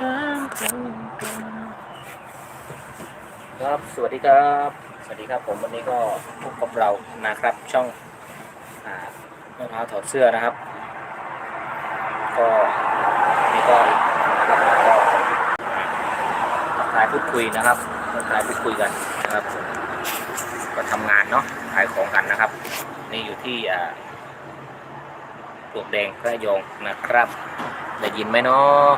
ฉันต้องกาครับสวัสดีครับ สวัสดีครับผมวันนี้ก็พบกับเรานะครับช่องอ่ามะพร้าวถอดเสื้อนะครับ ก็นี่ก็นะครับก็ทักทายพูดคุยนะครับทักทายพูดคุยกันนะครับ ก็ทำงานเนาะขายของกันนะครับ นี่อยู่ที่อ่าปลวกแดงพระยองนะครับ ได้ยินไหมเนาะ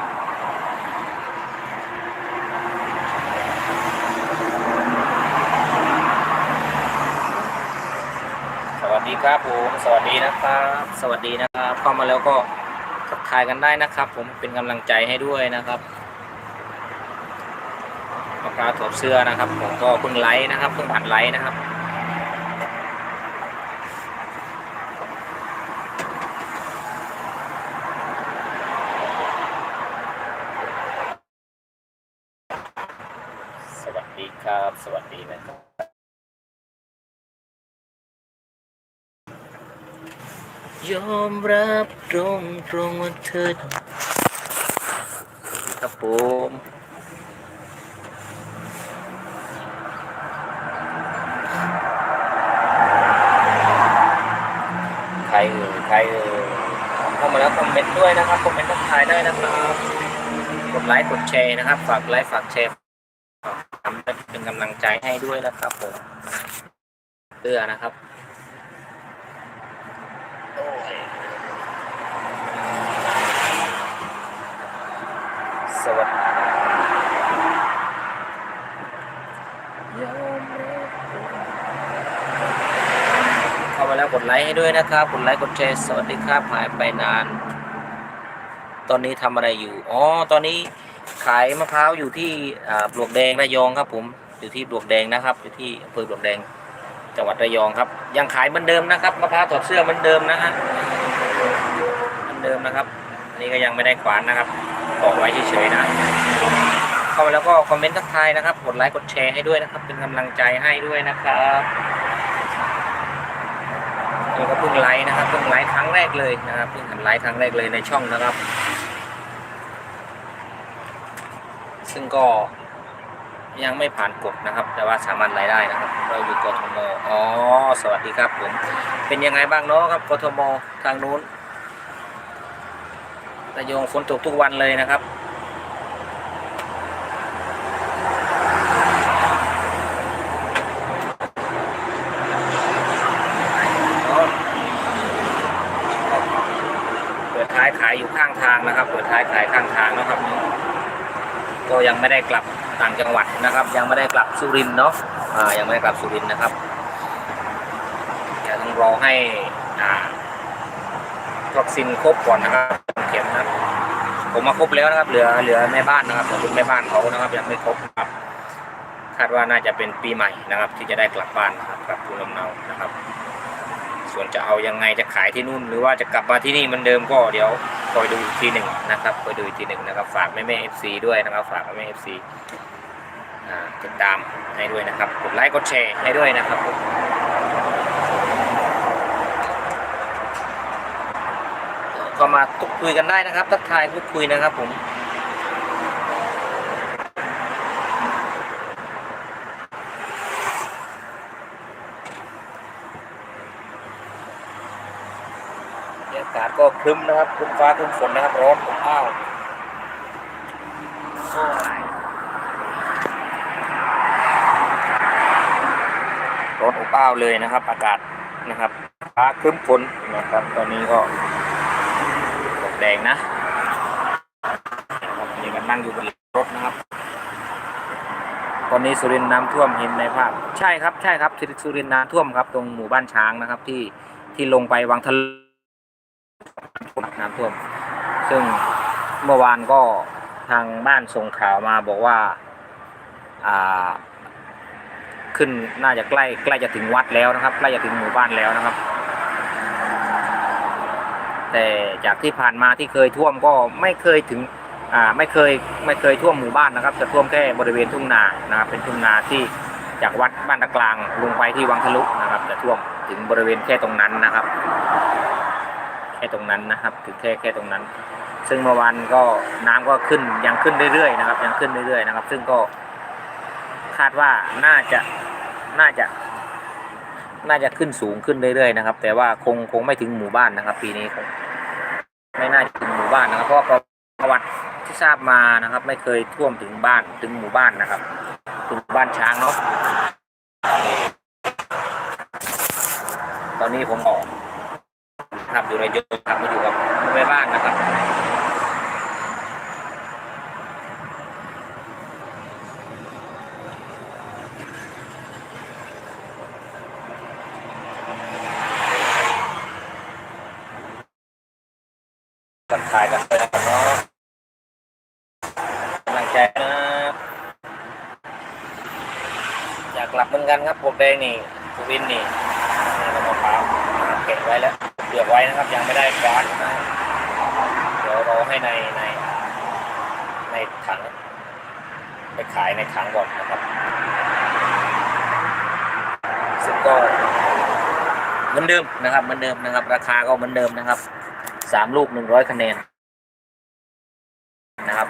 สวัส ดีครับผมสวัสดีนะครับ สวัสดีนะครับเข้ามาแล้วก็ทักทายกันได้นะครับ ผมเป็นกำลังใจให้ด้วยนะครับมะพร้าวถอดเสื้อนะครับ ผมก็เพิ่งไลฟ์นะครับเพิ่งผ่านไลฟ์นะครับ สวัสดีครับ สวัสดีนะครับ ยอมรับ ตรงตรงว่าเธอครับผมใครเอ่ยใครเอ่ยเข้ามาแล้วคอมเมนต์ด้วยนะครับคอมเมนต์ทักทายได้นะครับกดไลค์กดแชร์นะครับ ฝากไลค์ฝากแชร์ทำเป็นกำลังใจให้ด้วยนะครับผมเสื้อนะครับโอ้ย สวัสดีเข้ามาแล้วกดไลค์ให้ด้วยนะครับ กดไลค์กดแชร์สวัสดีครับหายไปนาน ตอนนี้ทำอะไรอยู่อ๋อตอนนี้ขายมะพร้าวอยู่ที่ปลวกแดงระยองครับ ผมอยู่ที่ปลวกแดงนะครับ อยู่ที่อำเภอปลวกแดงจังหวัดระยองครับ ยังขายเหมือนเดิมนะครับมะพร้าวถอดเสื้อเหมือนเดิมนะฮะเหมือนเดิมนะครับ อันนี้ก็ยังไม่ได้ขวานนะครับ บอกไว้เฉยๆนะเข้ามาแล้วก็คอมเมนต์ทักทายนะครับ กดไลค์กดแชร์ให้ด้วยนะครับ เป็นกำลังใจให้ด้วยนะครับนี่ก็เพิ่งไลค์นะครับเพิ่งไลค์ครั้งแรกเลยนะครับเพิ่งหันไลค์ครั้งแรกเลยในช่องนะครับ ซึ่งก็ยังไม่ผ่านกฎนะครับ แต่ว่าสามารถรายได้นะครับ เราอยู่กทมอ๋อสวัสดีครับผมเป็นยังไงบ้างเนาะครับกทมทางนู้น ระยองฝนตกทุกวันเลยนะครับ เปิดท้ายขายอยู่ข้างทางนะครับ เปิดท้ายขายข้างทางนะครับ ก็ยังไม่ได้กลับต่างจังหวัดนะครับ ยังไม่ได้กลับสุรินทร์เนาะอ่ายังไม่ได้กลับสุรินทร์นะครับเดี๋ยวต้องรอให้อ่าวัคซีนครบก่อนนะครับ เข็มนะครับ ผมมาครบแล้วนะครับ เหลือเหลือแม่บ้านนะครับคุณแม่บ้านเขานะครับยังไม่ครบนะครับ คาดว่าน่าจะเป็นปีใหม่นะครับ ที่จะได้กลับบ้านนะครับกลับภูมิลำเนานะครับ ส่วนจะเอายังไงจะขายที่นู่น หรือว่าจะกลับมาที่นี่เหมือนเดิมก็เดี๋ยวคอยดูอีกทีหนึ่งนะครับคอยดูอีกทีหนึ่งนะครับ ฝากแม่แม่เอฟซีด้วยนะครับ ฝากแม่แม่เอฟซีติดตามให้ด้วยนะครับ กดไลค์กดแชร์ให้ด้วยนะครับผม มาทุกคุยกันได้นะครับ ทักทายพูดคุยนะครับผมบรรยากาศก็ครึ้มนะครับครึ้มฟ้าครึ้มฝนนะครับร้อนอบอ้าวร้อนอบอ้าวเลยนะครับ อากาศนะครับฟ้าครึ้มฝนนะครับ ตอนนี้ก็ แดงนะนะครับนี่ก็นั่งอยู่บนรถนะครับ ตอนนี้สุรินทร์น้ำท่วมเห็นในภาพ ใช่ครับใช่ครับสุรินทร์น้ำท่วมครับ ตรงหมู่บ้านช้างนะครับ ที่ที่ลงไปวังทะเลน้ำท่วม ซึ่งเมื่อวานก็ทางบ้านส่งข่าวมาบอกว่าอ่าขึ้นน่าจะใกล้ใกล้จะถึงวัดแล้วนะครับ ใกล้จะถึงหมู่บ้านแล้วนะครับ แต่จากที่ผ่านมาที่เคยท่วมก็ไม่เคยถึงอ่าไม่เคยไม่เคยท่วมหมู่บ้านนะครับ จะท่วมแค่บริเวณทุ่งนานะครับเป็นทุ่งนาที่จากวัดบ้านตะกลางลงไปที่วังทะลุนะครับ จะท่วมถึงบริเวณแค่ตรงนั้นนะครับ แค่ตรงนั้นนะครับ ถึงแค่แค่ตรงนั้น ซึ่งเมื่อวานก็น้ำก็ขึ้นยังขึ้นเรื่อยๆนะครับ ยังขึ้นเรื่อยๆนะครับ ซึ่งก็คาดว่าน่าจะน่าจะ น่าจะขึ้นสูงขึ้นเรื่อยๆนะครับ แต่ว่าคงคงไม่ถึงหมู่บ้านนะครับ ปีนี้คงไม่น่าถึงหมู่บ้านนะครับ เพราะว่าประวัติที่ทราบมานะครับ ไม่เคยท่วมถึงบ้านถึงหมู่บ้านนะครับถึงบ้านช้างเนาะตอนนี้ผมออกครับอยู่ในยศครับมาอยู่กับแม่บ้านนะครับ ถ่ายกันไปนะครับเนาะกำลังใจนะอยากกลับเหมือนกันครับผมแดงนี่ภูวินนี่นี่มะพร้าเก็บไว้แล้วเปลือกไว้นะครับ ยังไม่ได้กวาดนะเดี๋ยวรอให้ในในในถังไปขายในถังก่อนนะครับซึ่งก็เหมือนเดิมนะครับเหมือนเดิมนะครับ ราคาก็เหมือนเดิมนะครับ สามลูกหนึ่งร้อยคะแนนนะครับ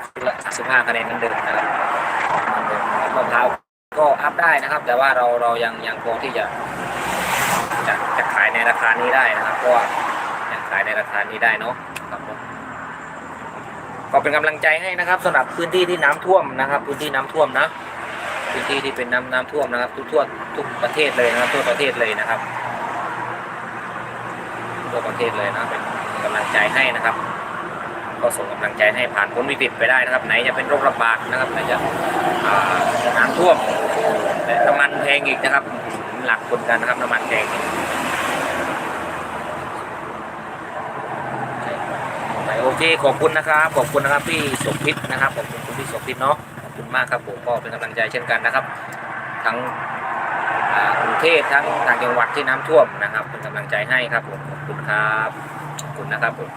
สิบห้าคะแนนนเดิมนะครับเหมือนเดิมนะครับมะพร้าวก็อัพได้นะครับ แต่ว่าเราเรายังยังคงที่จะจะจะขายในราคานี้ได้นะครับเพราะว่ายังขายในราคานี้ได้เนาะครับผมก็เป็นกำลังใจให้นะครับสำหรับพื้นที่ที่น้ำท่วมนะครับ พื้นที่น้ำท่วมนะพื้นที่ที่เป็นน้ำน้ำท่วมนะครับ ทุกทั่วทุกประเทศเลยนะครับทั่วประเทศเลยนะครับทั่วประเทศเลยนะเป็น กำลังใจให้นะครับ ก็ส่งกำลังใจให้ผ่านพ้นวิกฤตไปได้นะครับ ไหนจะเป็นโรคระบาดนะครับไหนจะน้ำท่วมและน้ำมันแพงอีกนะครับ หลักคนกันนะครับน้ำมันแพงโอเคขอบคุณนะครับขอบคุณนะครับพี่สมพิษนะครับขอบคุณคุณพี่สมพิษเนาะขอบคุณมากครับผมก็เป็นกำลังใจเช่นกันนะครับ ทั้งกรุงเทพทั้งต่างจังหวัดที่น้ำท่วมนะครับ เป็นกำลังใจให้ครับผมขอบคุณครับ คุณนะครับผม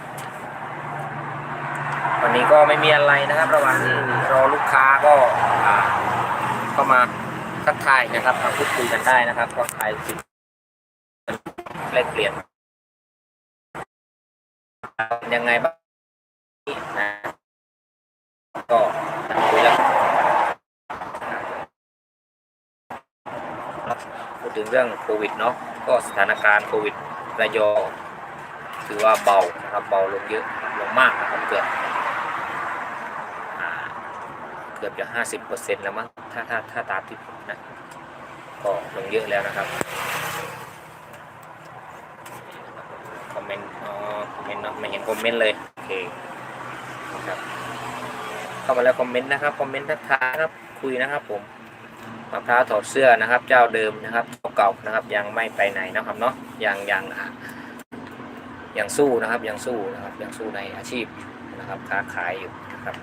วันนี้ก็ไม่มีอะไรนะครับ ระหว่างที่รอลูกค้าก็อ่าเข้ามาทักทายนะครับมาพูดคุยกันได้นะครับก็ทายสินแลกเปลี่ยนยังไงบ้างนะก็คุยแล้วพูดถึงเรื่องโควิดเนาะก็สถานการณ์โควิดระยอง ถือว่าเบานะครับเบาลงเยอะลงมากนะครับเกือบเกือบจะห้าสิบเปอร์เซ็นต์แล้วมั้งถ้าถ้าถ้าตามที่ผมนะก็ลงเยอะแล้วนะครับคอมเมนต์อ๋อคอมเมนต์เนาะไม่เห็นคอมเมนต์เลยโอเคครับเข้ามาแล้วคอมเมนต์นะครับคอมเมนต์ทักทายครับคุยนะครับผมมะพร้าวถอดเสื้อนะครับ เจ้าเดิมนะครับเจ้าเก่านะครับ ยังไม่ไปไหนนะครับเนาะยังยังอะ ยังสู้นะครับยังสู้นะครับยังสู้ในอาชีพนะครับค้าขายอยู่นะครับ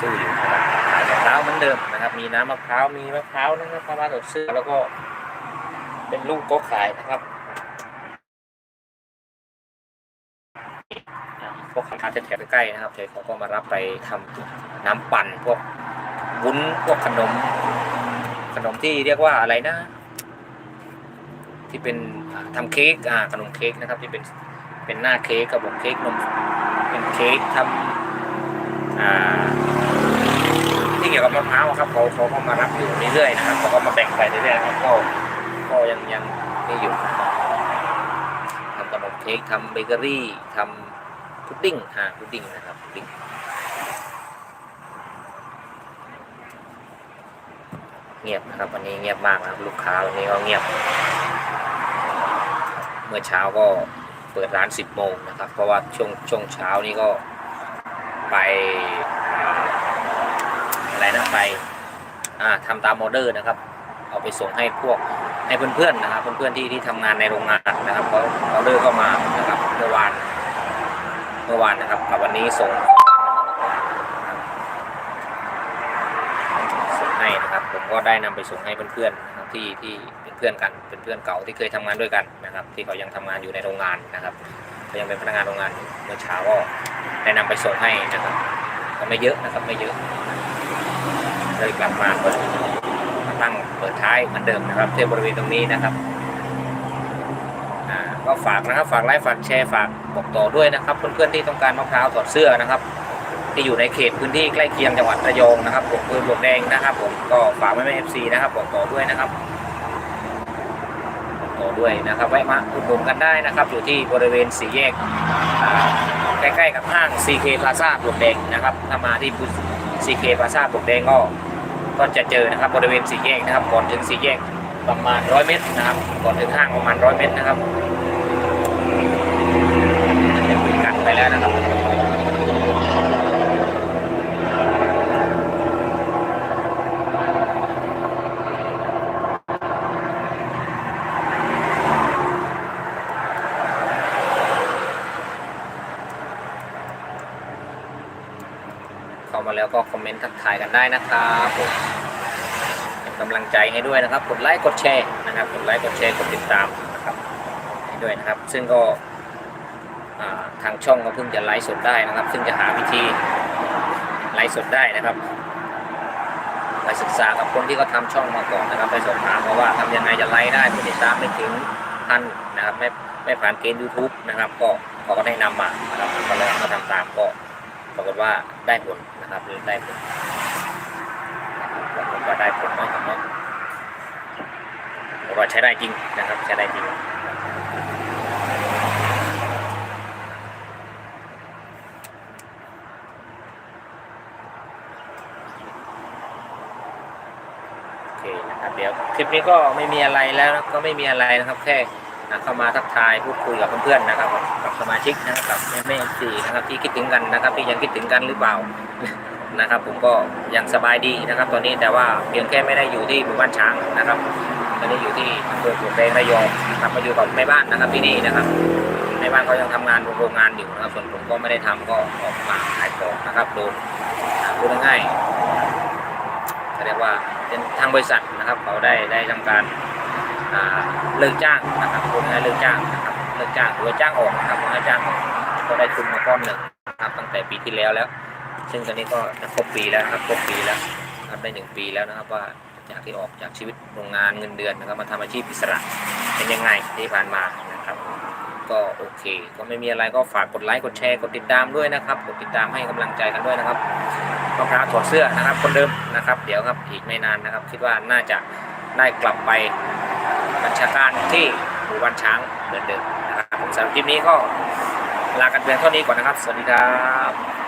สู้อยู่นะครับขายมะพร้าวเหมือนเดิมนะครับ มีน้ำมะพร้าวมีมะพร้าวนะครับมะพร้าวถอดเสื้อแล้วก็เป็นลูกก็ขายนะครับพวกค้าแถวใกล้ๆนะครับเดี๋ยวเขาก็มารับไปทำน้ำปั่นพวกวุ้นพวกขนม ขนมที่เรียกว่าอะไรนะ ที่เป็นอ่าทำเค้กอ่าขนมเค้กนะครับที่เป็นเป็นหน้าเค้กกับผมเค้กนมเป็นเค้กทำอ่าที่เกี่ยวกับมะพร้าวครับเขาเขาก็มารับอยู่เรื่อยๆนะครับเขาก็มาแบ่งไปเรื่อยๆครับก็ก็ยังยังนี่อยู่ทำขนมเค้กทำเบเกอรี่ทำพุดดิ้งอ่าพุดดิ้งนะครับพุดดิ้ง เงียบนะครับวันนี้เงียบมากนะครับ ลูกค้าวันนี้ก็เงียบ เมื่อเช้าก็เปิดร้าน10โมงนะครับ เพราะว่าช่วงช่วงเช้านี้ก็ไปอะไรนะไปอ่าทำตามออเดอร์นะครับ เอาไปส่งให้พวกให้เพื่อนๆนะครับ เพื่อนๆที่ที่ทำงานในโรงงานนะครับเขาออเดอร์เข้ามานะครับเมื่อวานเมื่อวานนะครับกับวันนี้ส่งส่งให้นะครับ ผมก็ได้นำไปส่งให้เพื่อนๆนะครับที่ที่เป็นเพื่อนกันเป็นเพื่อนเก่าที่เคยทำงานด้วยกันนะครับ ที่เขายังทำงานอยู่ในโรงงานนะครับเขายังเป็นพนักงานโรงงานเมื่อเช้าก็ได้นำไปส่งให้นะครับก็ไม่เยอะนะครับไม่เยอะเลยกลับมาก็มาตั้งเปิดท้ายเหมือนเดิมนะครับที่บริเวณตรงนี้นะครับก็ฝากนะครับฝากไลค์ฝากแชร์ฝากบอกต่อด้วยนะครับ เพื่อนๆที่ต้องการมะพร้าวถอดเสื้อนะครับ ที่อยู่ในเขตพื้นที่ใกล้เคียงจังหวัดระยองนะครับปลูกปืนปลวกแดงนะครับ ผมก็ฝากไว้ในเอฟซีนะครับบอกต่อด้วยนะครับบอกต่อด้วยนะครับแวะมาอุดหนุนกันได้นะครับ อยู่ที่บริเวณสี่แยกใกล้ๆกับห้าง CK Plaza ปลวกแดงนะครับถ้ามาที่ CK Plaza ปลวกแดงก็ก็จะเจอนะครับบริเวณสี่แยกนะครับก่อนถึงสี่แยกประมาณร้อยเมตรนะครับก่อนถึงห้างประมาณร้อยเมตรนะครับจะคุยกันไปแล้วนะครับ เข้ามาแล้วก็คอม เมนต์ทักทายกันได้นะครับผมกำลังใจให้ด้วยนะครับ กดไลค์กดแชร์นะครับกดไลค์กดแชร์กดติดตามนะครับให้ด้วยนะครับ ซึ่งก็ทางช่องก็เพิ่งจะไลฟ์สดได้นะครับ ซึ่งจะหาวิธีไลฟ์สดได้นะครับไปศึกษากับคนที่เขาทำช่องมาก่อนนะครับ ไปสอบถามมาว่าทำยังไงจะไลฟ์ได้ผู้ติดตามไม่ถึงพันนะครับไม่ไม่ผ่านเกณฑ์ YouTube นะครับ ก็เขาก็แนะนำมานะครับมก็เลยมาทำตามก็ ปรากฏว่าได้ผลนะครับหรือได้ผลปรากฏว่าได้ผลนะครับเนาะปรากฏว่าใช้ได้จริงนะครับใช้ได้จริงโอเคนะครับเดี๋ยวคลิปนี้ก็ไม่มีอะไรแล้วก็ไม่มีอะไรนะครับแค่ นะเข้ามาทักทายพูดคุยกับเพื่อนๆนะครับกับสมาชิกนะครับกับแม่แม่สี่นะครับที่คิดถึงกันนะครับที่ยังคิดถึงกันหรือเปล่านะครับ ผมก็ยังสบายดีนะครับ ตอนนี้แต่ว่าเพียงแค่ไม่ได้อยู่ที่หมู่บ้านช้างนะครับตอนนี้อยู่ที่อำเภอปลวกแดงระยองนะครับมาอยู่กับแม่บ้านนะครับที่นี่นะครับแม่บ้านเขายังทำงานโรงงานอยู่นะครับส่วนผมก็ไม่ได้ทำก็ออกมาขายของนะครับโดนพูดง่ายๆเรียกว่าเป็นทางบริษัทนะครับ เขาได้ได้ทำการ เลิกจ้างนะครับคนให้เลิกจ้างนะครับเลิกจ้างหรือว่าจ้างออกนะครับให้จ้างออกก็ได้ทุนมาก้อนหนึ่งนะครับตั้งแต่ปีที่แล้วแล้ว ซึ่งตอนนี้ก็จะครบปีแล้วครับครบปีแล้วนะครับได้หนึ่งปีแล้วนะครับว่าจากที่ออกจากชีวิตโรงงานเงินเดือนนะครับมาทำอาชีพอิสระเป็นยังไงที่ผ่านมานะครับก็โอเค ก็ไม่มีอะไรก็ฝากกดไลค์กดแชร์กดติดตามด้วยนะครับกดติดตามให้กำลังใจกันด้วยนะครับมะพร้าวถอดเสื้อนะครับคนเดิมนะครับ เดี๋ยวครับอีกไม่นานนะครับ คิดว่าน่าจะได้กลับไป บัญชาการที่หมู่บ้านช้างเหมือนเดิมนะครับผมสำหรับคลิปนี้ก็ลากันเพียงเท่านี้ก่อนนะครับ สวัสดีครับ